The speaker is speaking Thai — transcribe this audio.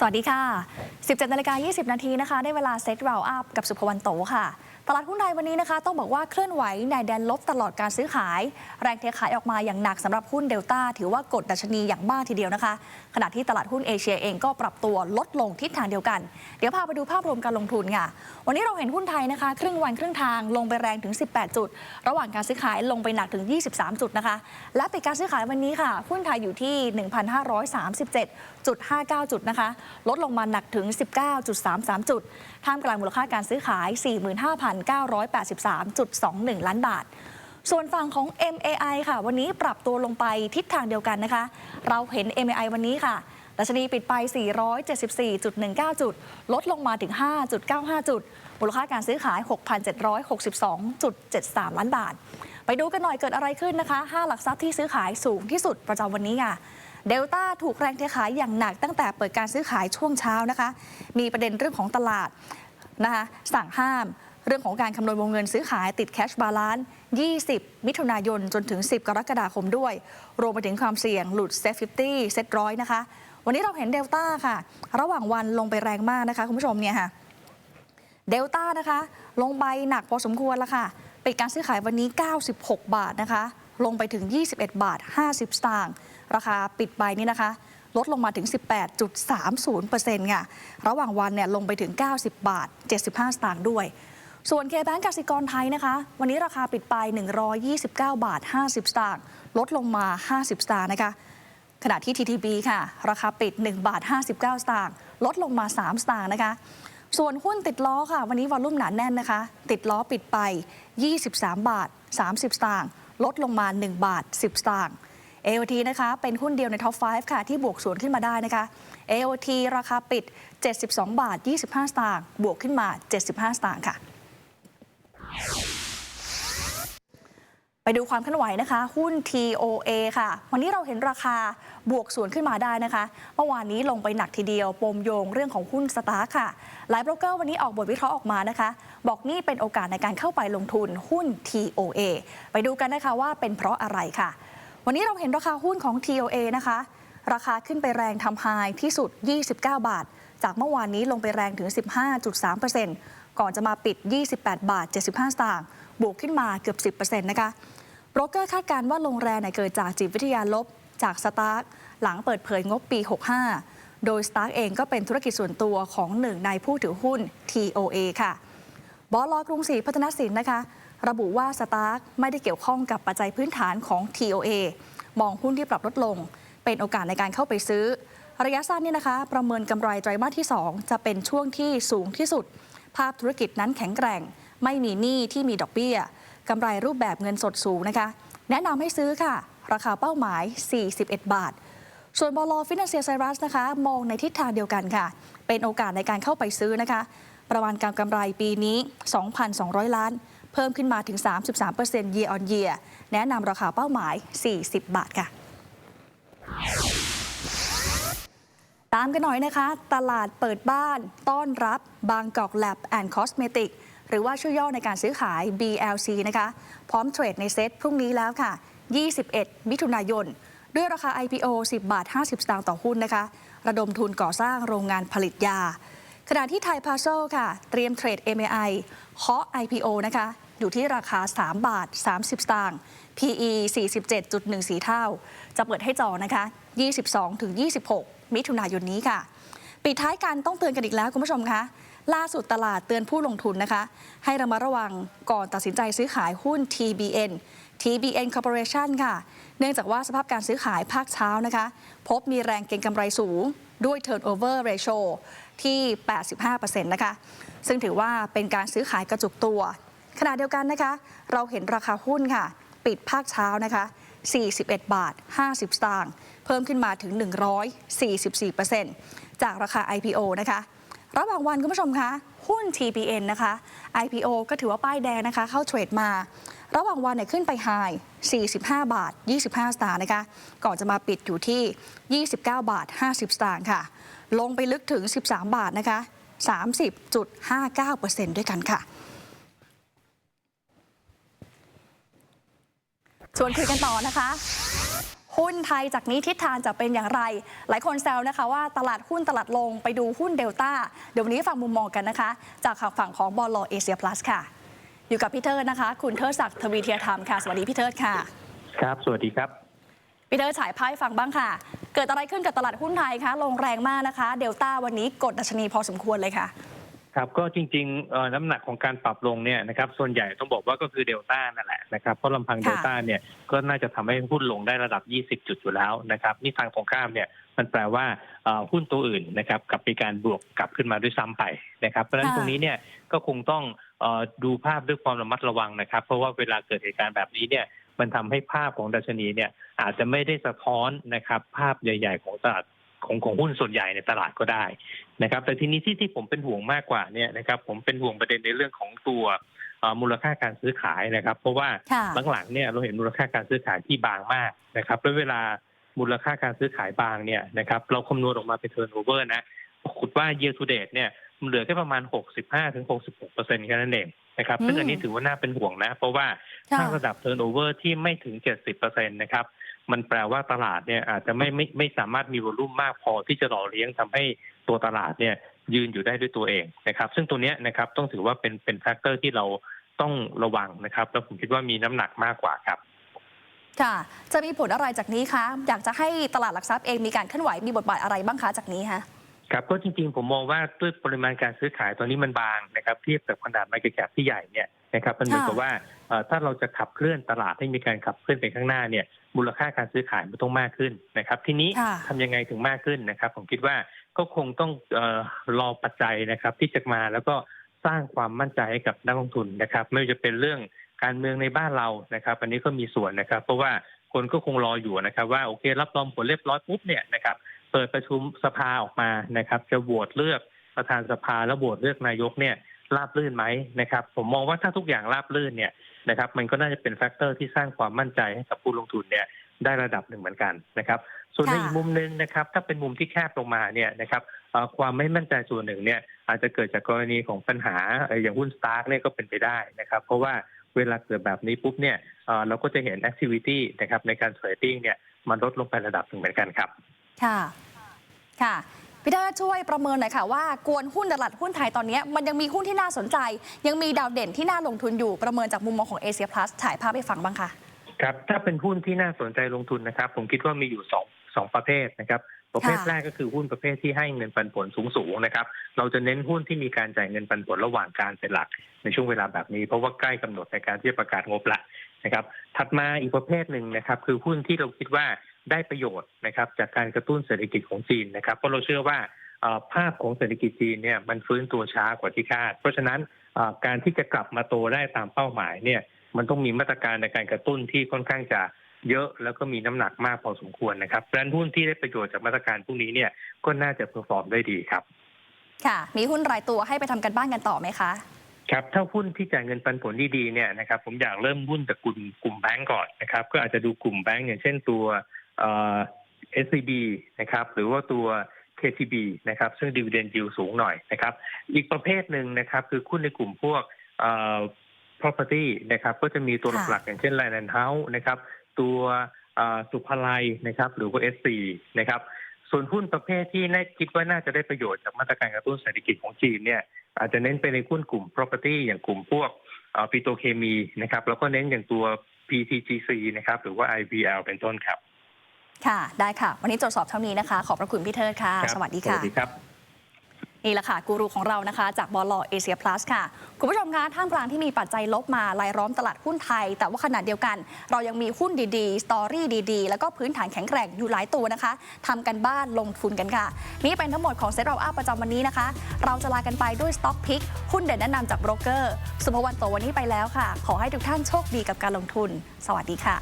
สวัสดีค่ะ 17นาฬิกา20 นาทีนะคะ ได้เวลาเซ็ตราวอัพกับสุภวรรณโตค่ะ ตลาดหุ้นไทยวันนี้นะคะ ต้องบอกว่าเคลื่อนไหวในแดนลบตลอดการซื้อขาย แรงเทขายออกมาอย่างหนักสำหรับหุ้นเดลต้าถือว่ากดดัชนีอย่างมากทีเดียวนะคะ ขณะที่ตลาดหุ้นเอเชียเองก็ปรับตัวลดลงทิศทางเดียวกัน เดี๋ยวพาไปดูภาพรวมการลงทุนค่ะ วันนี้เราเห็นหุ้นไทยนะคะ ครึ่งวันครึ่งทางลงไปแรงถึง 18 จุด ระหว่างการซื้อขายลงไปหนักถึง 23 จุดนะคะ และปิดการซื้อขายวันนี้ค่ะหุ้นไทยอยู่ที่ 1,537 1,537.59 จุดนะคะ ลดลงมาหนักถึง 19.33 จุด ท่ามกลางมูลค่าการซื้อขาย 45,983.21 ล้านบาท ส่วนฝั่งของ MAI ค่ะ วันนี้ปรับตัวลงไปทิศทางเดียวกันนะคะ เราเห็น MAI วันนี้ค่ะดัชนีปิดไป 474.19 จุด ลดลงมาถึง 5.95 จุด มูลค่าการซื้อขาย 6,762.73 ล้านบาท ไปดูกันหน่อยเกิดอะไรขึ้นนะคะ 5 หลักทรัพย์ที่ซื้อขายสูงที่สุดประจำวันนี้ค่ะ เดลต้าถูกแรงเทขายอย่างหนักตั้งแต่เปิดการซื้อขายช่วงเช้านะคะ มีประเด็นเรื่องของตลาดนะคะสั่งห้ามเรื่องของการคำนวณวงเงินซื้อขายติดแคชบาลานซ์ 20 มิถุนายน จนถึง 10 กรกฎาคมด้วย รวมไปถึงความเสี่ยงหลุดเซฟ50เซตร้อยนะคะ วันนี้เราเห็นเดลต้าค่ะ ระหว่างวันลงไปแรงมากนะคะ คุณผู้ชมเนี่ยค่ะเดลต้านะคะ ลงไปหนักพอสมควรแล้วค่ะ ปิดการซื้อขายวันนี้ 96 บาทนะคะ ลงไปถึง 21 บาท 50 สตางค์ราคาปิดไปนี่นะคะ ลดลงมาถึง 18.30%ค่ะระหว่างวันเนี่ยลงไปถึง 90 บาท 75 สตางค์ด้วย ส่วนเคแบงก์กสิกรไทยนะคะ วันนี้ราคาปิดไป 129 บาท 50 สตางค์ลดลงมา 50 สตางค์นะคะขณะที่ TTB ค่ะ ราคาปิด 1 บาท 59 สตางค์ลดลงมา 3 สตางค์นะคะ ส่วนหุ้นติดล้อค่ะ วันนี้วอลลุ่มหนาแน่นนะคะ ติดล้อปิดไป 23 บาท 30 สตางค์ ลดลงมา 1 บาท 10 สตางค์ AOT นะคะเป็นหุ้นเดียวในท็อป 5 ค่ะ ที่บวกสวนขึ้นมาได้นะคะ AOT ราคาปิด 72 บาท 25 สตางค์บวกขึ้นมา 75 สตางค์ค่ะ ไปดูความเคลื่อนไหวนะคะ หุ้น TOA ค่ะ วันนี้เราเห็นราคาบวกสวนขึ้นมาได้นะคะเมื่อวานนี้ลงไปหนักทีเดียวปมโยงเรื่องของหุ้นสตาร์ค่ะ หลายโบรกเกอร์วันนี้ออกบทวิเคราะห์ออกมานะคะ บอกนี่เป็นโอกาสในการเข้าไปลงทุนหุ้น TOA ไปดูกันนะคะว่าเป็นเพราะอะไรค่ะ วันนี้เราเห็นราคาหุ้นของ TOA นะคะ ราคาขึ้นไปแรงทำไฮที่สุด 29 บาท จากเมื่อวานนี้ลงไปแรงถึง 15.3%ก่อนจะมาปิด 28 บาท 75 สตางค์ บวกขึ้นมาเกือบ 10%นะคะ โรกเกอร์คาดการว่าลงแรงเกิดจากจิตวิทยาลบจากสตาร์กหลังเปิดเผยงบปี 65 โดยสตาร์กเองก็เป็นธุรกิจส่วนตัวของหนึ่งในผู้ถือหุ้น TOA ค่ะบอลกรุงศรีพัฒนสินนะคะ ระบุว่าสตาร์กไม่ได้เกี่ยวข้องกับปัจจัยพื้นฐานของ TOA มองหุ้นที่ปรับลดลง เป็นโอกาสในการเข้าไปซื้อ ระยะสั้นเนี่ยนะคะ ประเมินกำไรไตรมาสที่ 2 จะเป็นช่วงที่สูงที่สุด ภาพธุรกิจนั้นแข็งแกร่ง ไม่มีหนี้ที่มีดอกเบี้ย กำไรรูปแบบเงินสดสูงนะคะ แนะนำให้ซื้อค่ะ ราคาเป้าหมาย 41 บาท ส่วนบอลฟินแลนเซียไซรัสนะคะ มองในทิศทางเดียวกันค่ะ เป็นโอกาสในการเข้าไปซื้อนะคะ ประมาณการกำไรปีนี้ 2,200 ล้าน เพิ่มขึ้นมาถึง 33% year on year แนะนำราคาเป้าหมาย 40 บาทค่ะตามกันหน่อยนะคะ ตลาดเปิดบ้านต้อนรับบางกอกแลบแอนด์คอสเมติก หรือว่าชื่อย่อในการซื้อขาย BLC นะคะ พร้อมเทรดในเซ็ตพรุ่งนี้แล้วค่ะ 21 มิถุนายน ด้วยราคา IPO 10 บาท 50 สตางค์ต่อหุ้นนะคะ ระดมทุนก่อสร้างโรงงานผลิตยา ขณะที่ไทยพาโซค่ะ เตรียมเทรด MAI เคาะ IPO นะคะ อยู่ที่ราคา 3 บาท 30 สตางค์ PE 47.14 เท่า จะเปิดให้จองนะคะ 22-26 มิถุนายนนี้ค่ะ ปิดท้ายกันต้องเตือนกันอีกแล้วคุณผู้ชมคะ ล่าสุดตลาดเตือนผู้ลงทุนนะคะ ให้ระมัดระวังก่อนตัดสินใจซื้อขายหุ้น TBN TBN Corporation ค่ะ เนื่องจากว่าสภาพการซื้อขายภาคเช้านะคะ พบมีแรงเก็งกำไรสูงด้วย turnover ratio ที่ 85%นะคะ ซึ่งถือว่าเป็นการซื้อขายกระจุกตัว ขณะเดียวกันนะคะ เราเห็นราคาหุ้นค่ะ ปิดภาคเช้านะคะ 41 บาท 50 สตางค์ เพิ่มขึ้นมาถึง 144%จากราคา IPO นะคะ ระหว่างวันคุณผู้ชมคะหุ้น TPN นะคะ IPO ก็ถือว่าป้ายแดงนะคะ เข้าเทรดมา ระหว่างวันเนี่ยขึ้นไปไฮ45 บาท 25 สตางค์นะคะ ก่อนจะมาปิดอยู่ที่ 29 บาท 50 สตางค์ค่ะ ลงไปลึกถึง 13 บาทนะคะ 30.59%ด้วยกันค่ะชวนคุยกันต่อนะคะ หุ้นไทยจากนี้ทิศทางจะเป็นอย่างไร หลายคนแซวนะคะว่าตลาดหุ้นตลาดลงไปดูหุ้นเดลต้าเดี๋ยววันนี้ฟังมุมมองกันนะคะ จากฝั่งของบอลลเอเชียพลัสค่ะ อยู่กับพี่เทิดนะคะ คุณเทิดศักดิ์ทวีเทียธรรมค่ะ สวัสดีพี่เทิดค่ะ ครับ สวัสดีครับพี่เทิดฉายไพ่ฟังบ้างค่ะ เกิดอะไรขึ้นกับตลาดหุ้นไทยคะลงแรงมากนะคะ เดลต้าวันนี้กดดัชนีพอสมควรเลยค่ะ ครับก็จริงๆน้ำหนักของการปรับลงเนี่ยนะครับส่วนใหญ่ต้องบอกว่าก็คือเดลต้านั่นแหละนะครับเพราะลำพังเดลต้าเนี่ยก็น่าจะทำให้หุ้นลงได้ระดับ 20 จุดอยู่แล้วนะครับนี่ทางตรงข้ามเนี่ยมันแปลว่าหุ้นตัวอื่นนะครับกลับมีการบวกกลับขึ้นมาด้วยซ้ำไปนะครับเพราะฉะนั้นตรงนี้เนี่ยก็คงต้องดูภาพด้วยความระมัดระวังนะครับ เพราะว่าเวลาเกิดเหตุการณ์แบบนี้เนี่ยมันทำให้ภาพของดัชนีเนี่ยอาจจะไม่ได้สะท้อนนะครับภาพใหญ่ ๆ ของตลาด ของของหุ้นส่วนใหญ่ในตลาดก็ได้นะครับ แต่ทีนี้ที่ที่ผมเป็นห่วงมากกว่าเนี่ยนะครับผมเป็นห่วงประเด็นในเรื่องของตัวเอ่อมูลค่าการซื้อขายนะครับ เพราะว่าค่ะหลังๆเนี่ยเราเห็นมูลค่าการซื้อขายที่บางมากนะครับแล้วเวลามูลค่าการซื้อขายบางเนี่ยนะครับเราคำนวณออกมาเป็นเทอร์โนเวอร์นะปรากฏว่า year to date เนี่ยมันเหลือแค่ประมาณ 65ถึง66เปอร์เซ็นต์แค่นั้นเองนะครับซึ่งอันนี้ถือว่าน่าเป็นห่วงนะ เพราะว่าค่ะถ้าระดับเทอร์โนเวอร์ที่ไม่ถึง 70เปอร์เซ็นต์นะครับ มันแปลว่าตลาดเนี่ยอาจจะไม่ไม่ไม่สามารถมีวอลุ่มมากพอที่จะหล่อเลี้ยงทำให้ตัวตลาดเนี่ยยืนอยู่ได้ด้วยตัวเองนะครับ ซึ่งตัวเนี้ยนะครับต้องถือว่าเป็นเป็นแฟกเตอร์ที่เราต้องระวังนะครับ แล้วผมคิดว่ามีน้ำหนักมากกว่าครับ ค่ะ จะมีผลอะไรจากนี้คะอยากจะให้ตลาดหลักทรัพย์เองมีการเคลื่อนไหวมีบทบาทอะไรบ้างคะจากนี้คะครับก็จริงๆ ผมมองว่าด้วยปริมาณการซื้อขายตอนนี้มันบางนะครับเทียบกับขนาด Market Cap ที่ใหญ่เนี่ย นะครับมันเหมือนกับว่าเอ่อถ้าเราจะขับเคลื่อนตลาดให้มีการขับเคลื่อนไปข้างหน้าเนี่ยมูลค่าการซื้อขายมันต้องมากขึ้นนะครับ ทีนี้ค่ะทำยังไงถึงมากขึ้นนะครับ ผมคิดว่าก็คงต้องเออรอปัจจัยนะครับ ที่จะมาแล้วก็สร้างความมั่นใจให้กับนักลงทุนนะครับ ไม่ว่าจะเป็นเรื่องการเมืองในบ้านเรานะครับ อันนี้ก็มีส่วนนะครับ เพราะว่าคนก็คงรออยู่นะครับ ว่าโอเครับรองผลเรียบร้อยปุ๊บเนี่ยนะครับเปิดประชุมสภาออกมานะครับ จะโหวตเลือกประธานสภาและโหวตเลือกนายกเนี่ย ราบรื่นไหมนะครับ ผมมองว่าถ้าทุกอย่างราบรื่นเนี่ยนะครับมันก็น่าจะเป็นแฟกเตอร์ที่สร้างความมั่นใจให้กับผู้ลงทุนเนี่ยได้ระดับหนึ่งเหมือนกันนะครับ ส่วนในอีกมุมหนึ่งนะครับ ถ้าเป็นมุมที่แคบลงมาเนี่ยนะครับความไม่มั่นใจส่วนหนึ่งเนี่ยอาจจะเกิดจากกรณีของปัญหาอย่างหุ้นสตาร์กเนี่ยก็เป็นไปได้นะครับ เพราะว่าเวลาเกิดแบบนี้ปุ๊บเนี่ยเราก็จะเห็นแอคทิวิตี้นะครับในการเทรดดิ้งเนี่ยมันลดลงไประดับหนึ่งเหมือนกันครับ ค่ะ ค่ะ พี่เทิดช่วยประเมินหน่อยค่ะว่ากวนหุ้นตลาดหุ้นไทยตอนนี้มันยังมีหุ้นที่น่าสนใจ ยังมีดาวเด่นที่น่าลงทุนอยู่ประเมินจากมุมมองของเอเชียพลัสถ่ายภาพให้ฟังบ้างค่ะครับถ้าเป็นหุ้นที่น่าสนใจลงทุนนะครับ ผมคิดว่ามีอยู่สองสองประเภทนะครับประเภทแรกก็คือหุ้นประเภทที่ให้เงินปันผลสูงๆนะครับ เราจะเน้นหุ้นที่มีการจ่ายเงินปันผลระหว่างการเป็นหลักในช่วงเวลาแบบนี้ เพราะว่าใกล้กำหนดในการที่จะประกาศงบละนะครับ ถัดมาอีกประเภทหนึ่งนะครับ คือหุ้นที่เราคิดว่า ได้ประโยชน์นะครับจากการกระตุ้นเศรษฐกิจของจีนนะครับเพราะเราเชื่อว่าเอ่อภาพของเศรษฐกิจจีนเนี่ยมันฟื้นตัวช้ากว่าที่คาด เพราะฉะนั้นเอ่อการที่จะกลับมาโตได้ตามเป้าหมายเนี่ยมันต้องมีมาตรการในการกระตุ้นที่ค่อนข้างจะเยอะแล้วก็มีน้ำหนักมากพอสมควรนะครับแบรนด์หุ้นที่ได้ประโยชน์จากมาตรการพวกนี้เนี่ยก็น่าจะเพอร์ฟอร์มได้ดีครับ ค่ะ มีหุ้นรายตัวให้ไปทำกันบ้านกันต่อไหมคะ ครับถ้าหุ้นที่จ่ายเงินปันผลดีๆเนี่ยนะครับผมอยากเริ่มหุ้นจากกลุ่มกลุ่มแบงก์ก่อนนะครับก็อาจจะดูกลุ่มแบงก์อย่างเช่นตัว เอ่อ SCB นะครับ หรือว่าตัว KTB นะครับ ซึ่งดีเวเดนยิวสูงหน่อยนะครับ อีกประเภทหนึ่งนะครับ คือหุ้นในกลุ่มพวกเอ่อ property นะครับ ก็จะมีตัวค่ะหลักๆอย่างเช่น Land and House นะครับ ตัวเอ่อสุภาลัยนะครับ หรือว่า SC นะครับ ส่วนหุ้นประเภทที่น่าคิดว่าน่าจะได้ประโยชน์จากมาตรการกระตุ้นเศรษฐกิจของจีนเนี่ย อาจจะเน้นไปในหุ้นกลุ่ม property อย่างกลุ่มพวกปิโตเคมีนะครับ แล้วก็เน้นอย่างตัว PTGC นะครับ หรือว่า IVL เป็นต้นครับ ค่ะ ได้ค่ะ วันนี้ตรวจสอบเท่านี้นะคะ ขอบพระคุณพี่เทิดค่ะครับสวัสดีสค่ะวัสดีครับนี่แหละค่ะกูรูของเรานะคะ จากบอลลเอเชียพลัสค่ะ คุณผู้ชมคะท่ามกลางที่มีปัจจัยลบมาลายล้อมตลาดหุ้นไทย แต่ว่าขณะเดียวกัน เรายังมีหุ้นดีๆ สตอรี่ดีๆ แล้วก็พื้นฐานแข็งแกร่งอยู่หลายตัวนะคะทำกันบ้านลงทุนกันค่ะ นี่เป็นทั้งหมดของเซ็ตเราอัพประจำวันนี้นะคะ เราจะลากันไปด้วยสต็อกพิกหุ้นเด่นแนะนำจากโบรกเกอร์ สุภวรรณโตวันนี้ไปแล้วค่ะ ขอให้ทุกท่านโชคดีกับการลงทุน สวัสดีค่ะ